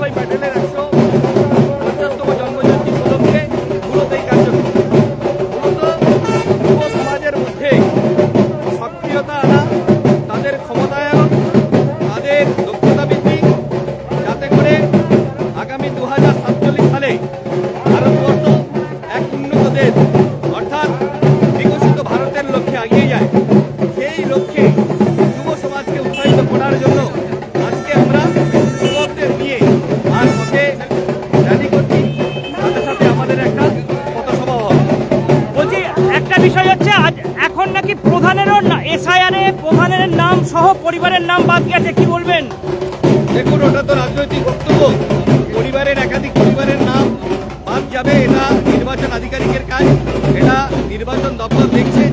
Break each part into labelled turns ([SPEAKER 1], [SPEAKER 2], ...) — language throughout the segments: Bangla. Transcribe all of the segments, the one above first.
[SPEAKER 1] ভাই প্যাটেলের একশো পঞ্চাশতম জন্মজয়ন্তী উপলক্ষে মূলত কার্যক্রম। সমাজের মধ্যে সক্রিয়তা আনা, তাদের ক্ষমতায়ন, তাদের দক্ষতা বৃদ্ধি, যাতে করে আগামী দু সাতচল্লিশ সালে ভারতবর্ষ এক উন্নত দেশ, অর্থাৎ বিকশিত ভারতের লক্ষ্যে এগিয়ে যায়। সেই লক্ষ্যে
[SPEAKER 2] গেছে, কি বলবেন?
[SPEAKER 1] দেখুন, ওটা তো রাজনৈতিক বক্তব্য। পরিবারের একাধিক পরিবারের নাম বাদ যাবে, এটা নির্বাচন আধিকারিকের কাজ, এটা নির্বাচন দপ্তর দেখছে।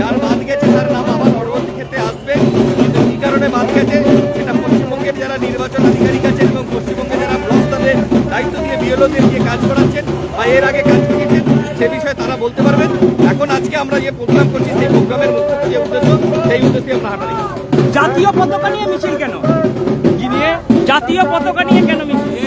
[SPEAKER 1] যার বাদ গেছে, তার নাম আবার পরবর্তী ক্ষেত্রে আসবে। কিন্তু কী কারণে বাদ গেছে, সেটা পশ্চিমবঙ্গের যারা নির্বাচন আধিকারিক আছেন এবং পশ্চিমবঙ্গে যারা ব্লক দায়িত্ব দিয়ে বিএলওদের দিয়ে কাজ করাচ্ছেন বা এর আগে কাজ করিয়েছেন সে বিষয়ে তারা বলতে পারবেন। এখন আজকে আমরা যে প্রোগ্রাম করছি, সেই প্রোগ্রামের মুখ্য যে উদ্দেশ্য, সেই উদ্দেশ্যে আমরা হাঁটা
[SPEAKER 2] জাতীয় পতাকা নিয়ে মিছিল কেন? জাতীয় পতাকা নিয়ে কেন মিছিল?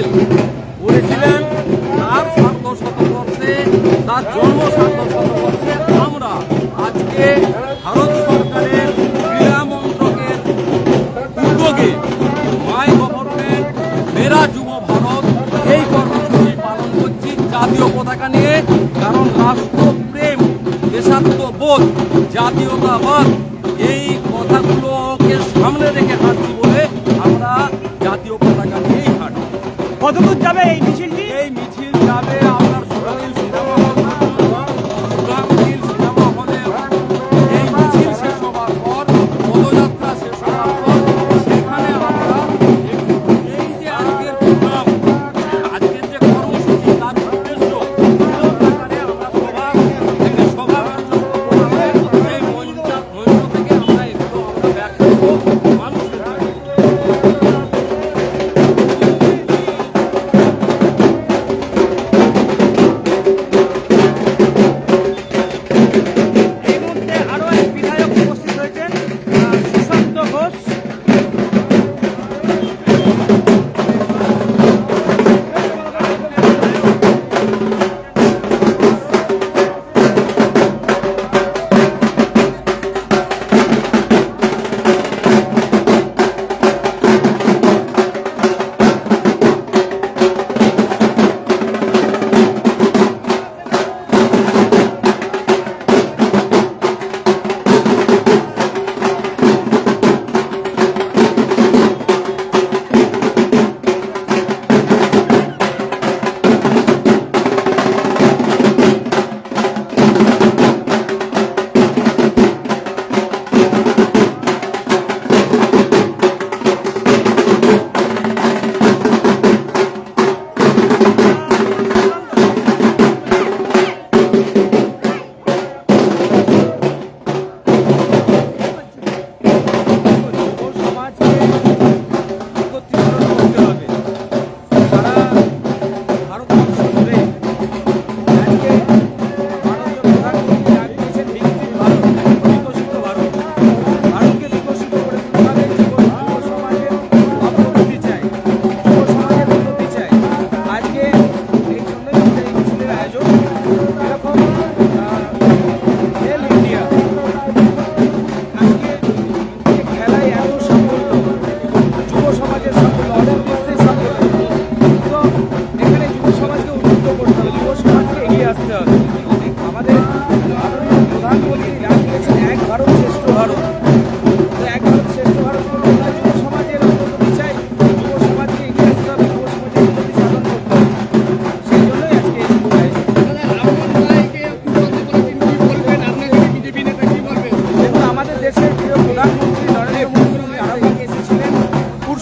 [SPEAKER 3] প্যাটেল করেছিলেন তার সার্ধ শতবর্ষে তার জন্ম সার্ধ শতবর্ষে আমরা। আজকে ভারত সরকারের ক্রীড়া মন্ত্রকের উদ্যোগে মাই গভর্নমেন্ট, মেরা যুব ভারত, এই কর্মসূচি পালন করছি জাতীয় পতাকা নিয়ে, কারণ রাষ্ট্রপ্রেম দেশাত্মবোধ, জাতীয়তাবাদ
[SPEAKER 2] কতদূর যাবে এই মিছিলটি?
[SPEAKER 3] এই মিছিল যাবে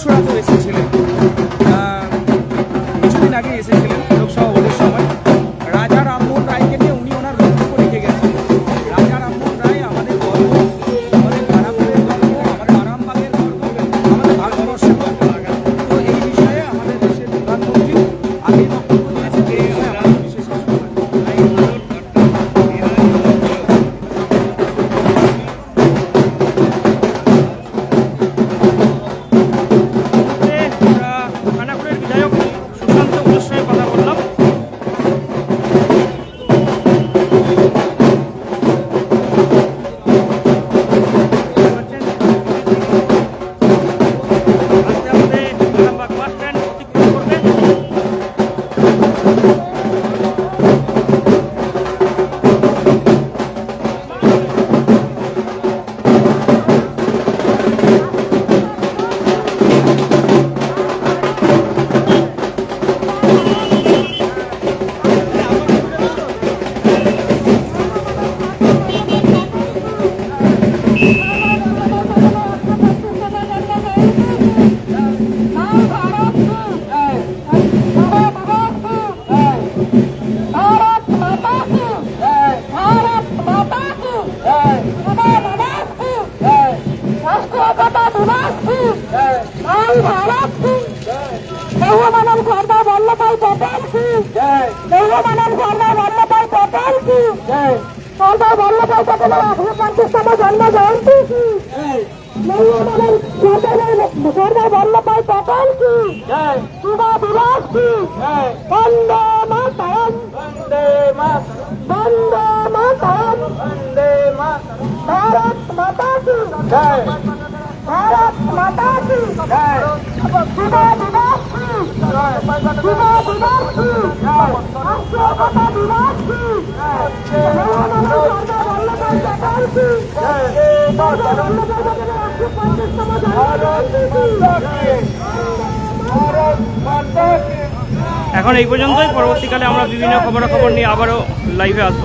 [SPEAKER 4] পড়াশোনা করেছে ছেলে
[SPEAKER 5] দেহমানব সর্দার বল্লভাই পটেল কি? সর্দার বল্লভাই পটেলের আঠারো পঞ্চাশতম জন্ম জয়ন্তী কি? দেহমানব সর্দার বল্লভাই পটেল কি? যুব দিবস কি? বন্দে মাতরম। বন্দে বন্দে মাতরম। বন্দে ভারত মাতা কি? ভারত মাতা কি? যুব দিবস কি? যুব দিবস জন্ম কি?
[SPEAKER 2] এখন এই পর্যন্তই। পরবর্তীকালে আমরা বিভিন্ন খবরাখবর নিয়ে আবারও লাইভে আসব।